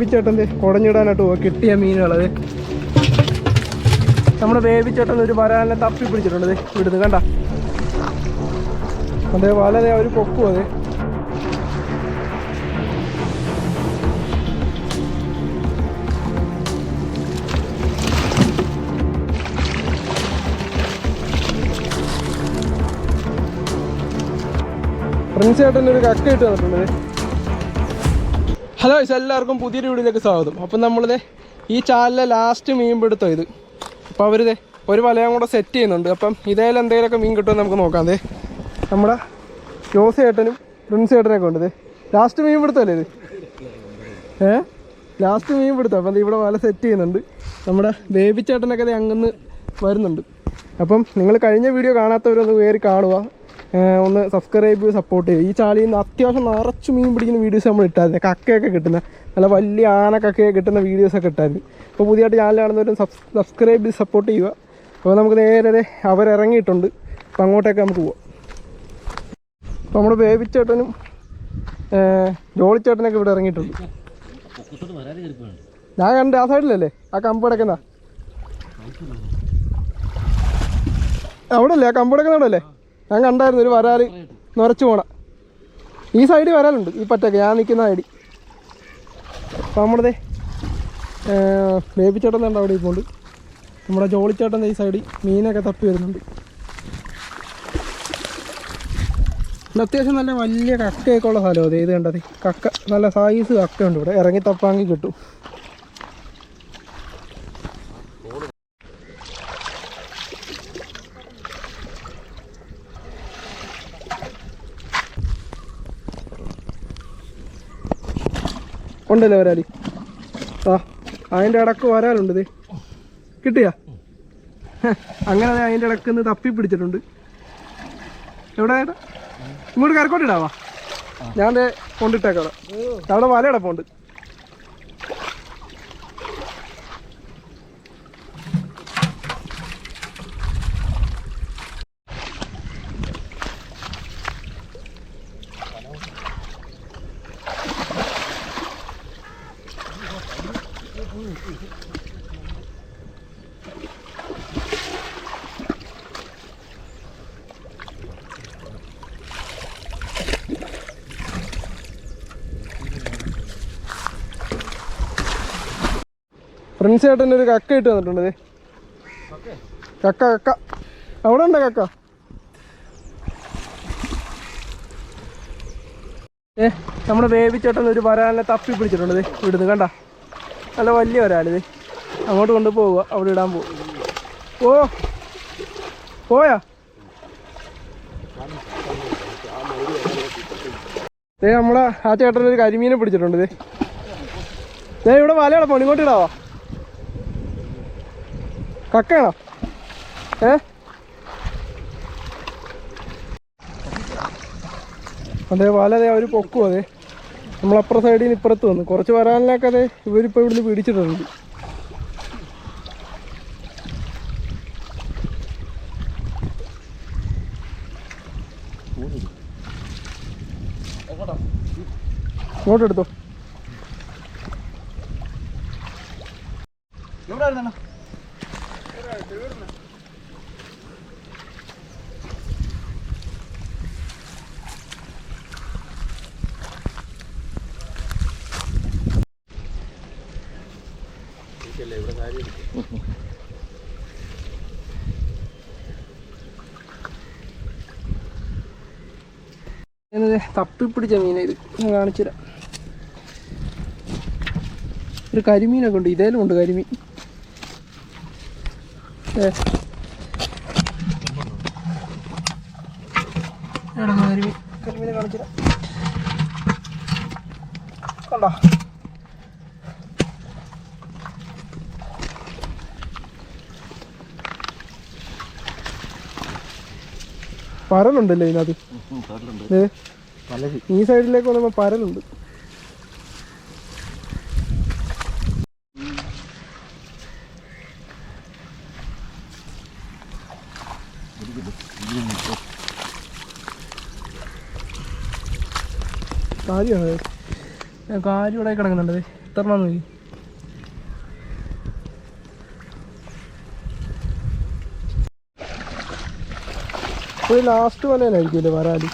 വേവിച്ചേട്ടന്റെ കുടഞ്ഞിടാനായിട്ട് പോവാ. കിട്ടിയ മീനുകളത് നമ്മുടെ ബേബിച്ചേട്ടൻ ഒരു വരാലിനെ തപ്പി പിടിച്ചിട്ടുണ്ട് ഇവിടുന്ന് കണ്ട. അതേ വളരെ അവർ പൊക്കും അത് പ്രിൻസ് ചേട്ടന്റെ ഒരു കക്ക ഇട്ട് തന്നിട്ടുണ്ട്. ഹലോ ഇസ് എല്ലാവർക്കും പുതിയൊരു വീഡിയോയിലേക്ക് സ്വാഗതം. അപ്പം നമ്മളിത് ഈ ചാനലിലെ ലാസ്റ്റ് മീൻ പിടുത്തം ഇത്. അപ്പോൾ അവരിത് ഒരു വലയം കൂടെ സെറ്റ് ചെയ്യുന്നുണ്ട്. അപ്പം ഇതേലും എന്തെങ്കിലുമൊക്കെ മീൻ കിട്ടുമെന്ന് നമുക്ക് നോക്കാം. അതെ നമ്മുടെ ജോസ് ഏട്ടനും പ്രിൻസ് ഏട്ടനൊക്കെ ഉണ്ട്. ലാസ്റ്റ് മീൻ പിടുത്തമല്ലേ ഇത്? ഏ? ലാസ്റ്റ് മീൻ പിടുത്തം അപ്പം ഇവിടെ വല സെറ്റ് ചെയ്യുന്നുണ്ട്. നമ്മുടെ ബേബി ചേട്ടനൊക്കെ ദേ അങ്ങന്ന് വരുന്നുണ്ട്. അപ്പം നിങ്ങൾ കഴിഞ്ഞ വീഡിയോ കാണാത്തവരൊന്ന് കയറി കാണുക. ഒന്ന് സബ്സ്ക്രൈബ് ചെയ്ത് സപ്പോർട്ട് ചെയ്യും. ഈ ചാളിയിൽ നിന്ന് അത്യാവശ്യം നിറച്ച് മീൻ പിടിക്കുന്ന വീഡിയോസ് നമ്മൾ ഇട്ടായിരുന്നു കക്കയൊക്കെ കിട്ടുന്ന നല്ല വലിയ ആന കക്കയൊക്കെ കിട്ടുന്ന വീഡിയോസൊക്കെ ഇട്ടായിരുന്നു അപ്പോൾ പുതിയതായിട്ട് ചാനൽ കാണുന്നവരും സബ്സ്ക്രൈബ് ചെയ്ത് സപ്പോർട്ട് ചെയ്യുക. അപ്പോൾ നമുക്ക് നേരെ അവരിറങ്ങിയിട്ടുണ്ട്. അപ്പോൾ അങ്ങോട്ടേക്ക് നമുക്ക് പോവാം. അപ്പോൾ നമ്മുടെ ബേബിച്ചേട്ടനും ജോളിച്ചേട്ടനൊക്കെ ഇവിടെ ഇറങ്ങിയിട്ടുണ്ട്. ഞാൻ കണ്ട് ആ സൈഡിലല്ലേ ആ കമ്പ് കിടക്കുന്ന അവിടെ അല്ലേ ആ കമ്പ് കിടക്കുന്നുണ്ടല്ലേ ഞാൻ കണ്ടായിരുന്നു ഒരു വരാൽ നിറച്ചു പോണ. ഈ സൈഡിൽ വരാലുണ്ട് ഈ പറ്റൊക്കെ. ഞാൻ നിൽക്കുന്ന സൈഡിൽ അപ്പോൾ നമ്മുടെ ബേബിച്ചേട്ടൻ ഉണ്ട് അവിടെ ഇപ്പോൾ നമ്മുടെ ജോളിച്ചേട്ടൻ ഈ സൈഡിൽ മീനൊക്കെ തപ്പി വരുന്നുണ്ട്. അത്യാവശ്യം നല്ല വലിയ കക്കയൊക്കെ ഉള്ള സ്ഥലം അതെ. ഇത് കണ്ടത് കക്ക. നല്ല സൈസ് കക്കയുണ്ട് ഇവിടെ. ഇറങ്ങി തപ്പാങ്കി കിട്ടും. ഉണ്ടല്ലേ വരാലി? ആ അതിന്റെ ഇടയ്ക്ക് വരാലുണ്ട് ഇത് കിട്ടിയാ? അങ്ങനെ അതിന്റെ ഇടയ്ക്ക് നിന്ന് തപ്പി പിടിച്ചിട്ടുണ്ട്. എവിടെ ഇങ്ങോട്ട് കരക്കോട്ടിടാവാ ഞാൻ കൊണ്ടിട്ടേക്കാം അവിടെ. വല കിടപ്പുണ്ട് ഫ്രണ്ട്സ് ചേട്ടൻ ഒരു കക്ക ഇട്ട് തന്നിട്ടുണ്ട്. കക്ക കക്ക. അവിടെ ഉണ്ട് കക്ക? ഏ നമ്മുടെ വേവിച്ചേട്ടൻ ഒരു വരാലിനെ തപ്പി പിടിച്ചിട്ടുണ്ട് ഇവിടുന്ന് കണ്ട. നല്ല വലിയ വരാലിത് അങ്ങോട്ട് കൊണ്ട് പോവുക അവിടെ ഇടാൻ പോകും ഓ പോയാ? ഏ നമ്മളെ ആ ചേട്ടൻ ഒരു കരിമീനെ പിടിച്ചിട്ടുണ്ട് ദേ. ഇവിടെ വല കിടപ്പോ ഇങ്ങോട്ട് കക്കയാണോ? ഏ? അതെ വല അതെ അവർ പൊക്കും അതെ? നമ്മളപ്പുറ സൈഡിൽ നിന്ന് ഇപ്പുറത്ത് വന്നു. കുറച്ച് വരാനിലൊക്കെ അതെ ഇവരിപ്പോൾ ഇവിടുന്ന് പിടിച്ചിട്ടുണ്ട്. ഇങ്ങോട്ട് ഇവിടെ കാര്യം തപ്പിപ്പിടിച്ച മീന ഇത് ഞാൻ കാണിച്ചുതരാം ഒരു കരിമീനൊക്കെ ഉണ്ട് ഇതേലും ഉണ്ട് കരിമീൻ. കരിമീൻ. കരിമീനെ കാണിച്ചുതരാം കണ്ടോ? പരലുണ്ടല്ലേ ഇതിനകത്ത്? ഈ സൈഡിലേക്ക് വന്നപ്പോ പരലുണ്ട്. കാര്യമാണ് കാര്യം ഇവിടെ കിടക്കുന്നുണ്ട്. ദേ. എത്ര നോക്കി ഒരു ലാസ്റ്റ് വലയിലായിരിക്കുമല്ലേ വരാൽ?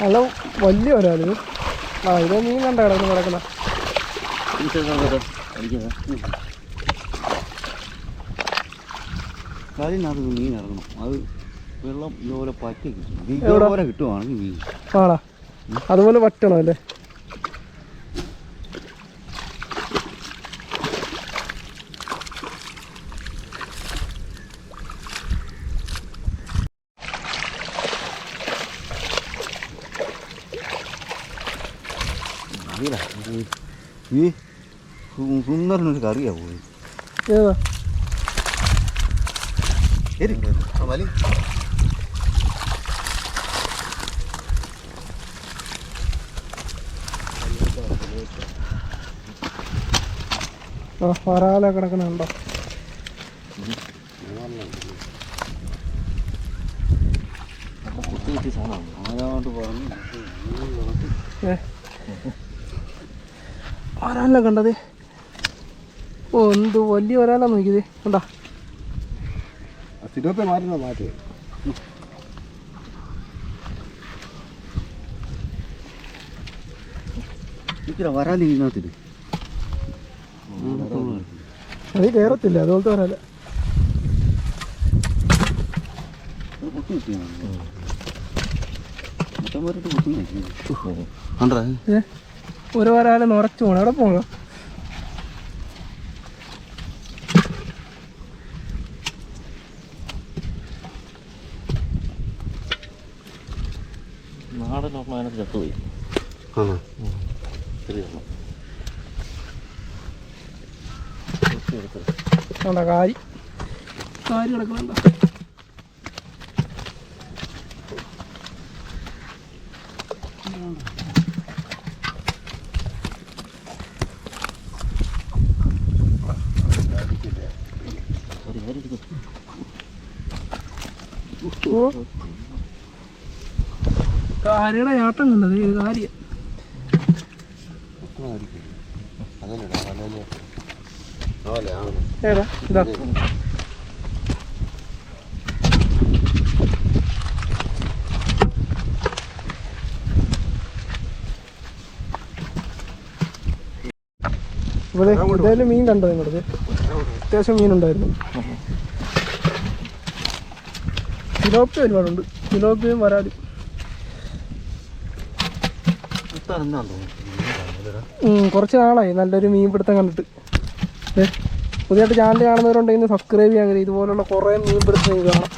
നല്ല വലിയ വരാൽ. ആ ഇത് മീൻ കണ്ട കിടക്കുന്നു കിടക്കുന്ന കാലിനകത്ത് മീൻ ഇറങ്ങണം. അത് വെള്ളം ഇതുപോലെ പറ്റി കിട്ടും എവിടെ? ഇതുപോലെ കിട്ടുവാണെങ്കിൽ മീൻ. ആടാ അതുപോലെ പറ്റണം അല്ലേ അറിയില്ല ഇത് ഈ സുന്ദരനൊരു കറിയാ പോയി വരാല കിടക്കണുണ്ടോ കുത്തി കുത്തി സാധനമാണ് ആരാണ്ട് പറഞ്ഞു. ഏ. വരാല കണ്ടത്? ഓ എന്ത് വലിയ ഒരാളാ നോക്കിയത്. കണ്ടാ? സിലോപ്പെ മാറ്റുന്ന മാറ്റി വരാൻ അത് കയറത്തില്ല അതുപോലത്തെ വരാല കുത്തി കിട്ടിയാണ് മൊത്തം പേരിട്ട് കുത്തി കണ്ടാ ഏ? ഒരു വരാല നിറച്ചു പോണം എവിടെ പോകണം നാടൻ അതിനകത്ത് ചത്തുപോയി. ആണോ? കാരി? കാരി കിടക്കണണ്ട ഒരു കാര്യം എടുക്ക്. ഓ. കാരിയുടെ ചാട്ടം കണ്ടത് ഇത് കാര്യം? ഇതാ. ഇവിടെ എന്തായാലും മീൻ കണ്ടോ നിങ്ങളത്? അത്യാവശ്യം മീനുണ്ടായിരുന്നു. തിലോപ്പി ഒരുപാടുണ്ട്. തിലോപ്പിയും വരാലും. ഉം, കുറച്ച് നാളായി. നല്ലൊരു മീൻ പിടുത്തം കണ്ടിട്ട് പുതിയതായിട്ട് ചാനൽ കാണുന്നവരുണ്ടെങ്കിൽ സബ്സ്ക്രൈബ് ചെയ്യാൻ കഴിയും ഇതുപോലുള്ള കുറേ മീൻ പിടുത്തം കാണാം.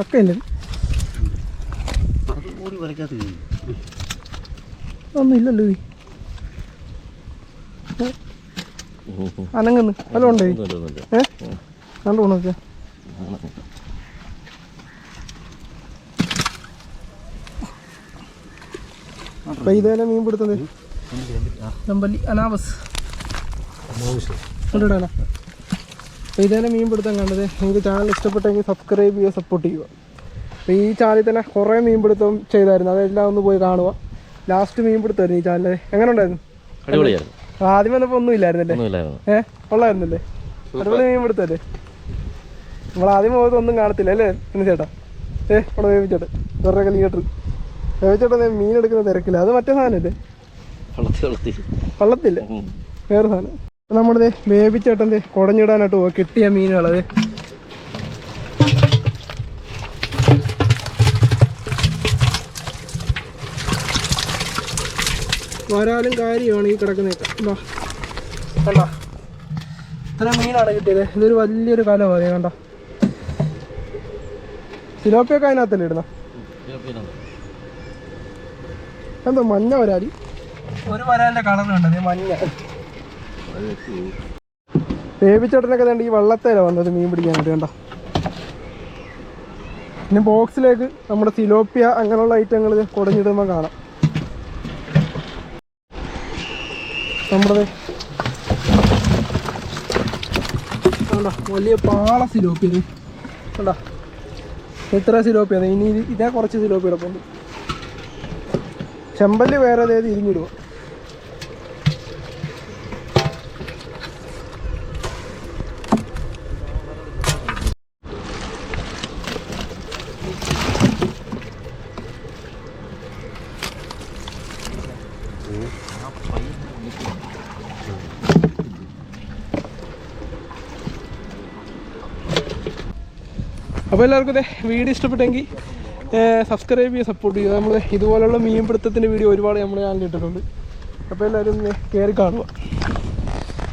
ഒക്കെ ഇല്ലേ? വരയ്ക്കാത്ത ഒന്നുമില്ലല്ലോ അനങ്ങന്ന്. വല്ലതും ഉണ്ടേ. ഏ? നല്ല ആണ്. അപ്പൊ മീൻ പിടുത്തത്? നമ്പല്ലി അനാബസ് കൊണ്ടിടാനാ അപ്പോൾ മീൻ പിടുത്തം കണ്ടത്? നിങ്ങൾക്ക് ചാനൽ ഇഷ്ടപ്പെട്ടെങ്കിൽ സബ്സ്ക്രൈബ് ചെയ്യുക സപ്പോർട്ട് ചെയ്യുക. ഈ ചാനലിൽ തന്നെ കുറേ മീൻപിടുത്തം ചെയ്തായിരുന്നു. അതെല്ലാം ഒന്ന് പോയി കാണുക. ലാസ്റ്റ് മീൻ പിടുത്തമായിരുന്നു ഈ ചാനൽ എങ്ങനെ ഉണ്ടായിരുന്നു? അടിപൊളിയായിരുന്നു. ആദ്യം വന്നപ്പോൾ ഒന്നും ഇല്ലായിരുന്നല്ലേ? ഏ? കൊള്ളായിരുന്നല്ലേ? അതുപോലെ മീൻ പിടുത്തല്ലേ നമ്മൾ ആദ്യം പോയത് ഒന്നും കാണത്തില്ല അല്ലേ പിന്നെ ചേട്ടാ? ഏ അവിടെ വേവിച്ചോട്ടെ. വെറുതെ കലിക്കട്ട് വേവിച്ചോട്ടെ മീൻ എടുക്കുന്ന തിരക്കില്ല. അത് മറ്റേ സാധനമല്ലേ? വള്ളത്തില്ല. വേറെ സാധനം. നമ്മുടെ വേവിച്ചേട്ടന്റെ കുടഞ്ഞിടാനായിട്ട് പോവാ കിട്ടിയ മീനുകളത് വരാലും കാര്യമാണ് ഈ കിടക്കുന്ന ഇത്ര മീനാണ് കിട്ടിയത്. ഇതൊരു വലിയൊരു കല പോലെ കണ്ട? സിലോപ്പിയൊക്കെ അതിനകത്തല്ലേ ഇടുന്ന? എന്തോ മഞ്ഞ വരാലി ഒരു വരാലിന്റെ കളർ കണ്ടത് മഞ്ഞ. വേവിച്ചേട്ടനൊക്കെ ഈ വള്ളത്തേല വന്നത് മീൻ പിടിക്കാൻ വേണ്ടി കണ്ടോ? ഇനി ബോക്സിലേക്ക് നമ്മുടെ സിലോപ്പിയ അങ്ങനെയുള്ള ഐറ്റങ്ങൾ കുടഞ്ഞിടുമ്പോൾ കാണാം. നമ്മുടെ വലിയ പാള സിലോപ്പി ഇത് കണ്ടോ? ഇത്ര സിലോപ്പി അതെ ഇനി ഇത് കുറച്ച് സിലോപ്പി കിടപ്പുണ്ട് ചെമ്പൽ വേറെ അതായത് ഇരിഞ്ഞിടുക അപ്പോൾ എല്ലാവർക്കും ഇതേ വീഡിയോ ഇഷ്ടപ്പെട്ടെങ്കിൽ സബ്സ്ക്രൈബ് ചെയ്യുക സപ്പോർട്ട് ചെയ്യുക. നമ്മൾ ഇതുപോലുള്ള മീൻ പിടുത്തത്തിന്റെ വീഡിയോ ഒരുപാട് നമ്മൾ ചാനലിൽ ഇട്ടിട്ടുണ്ട്. അപ്പോൾ എല്ലാവരും കയറി കാണുക.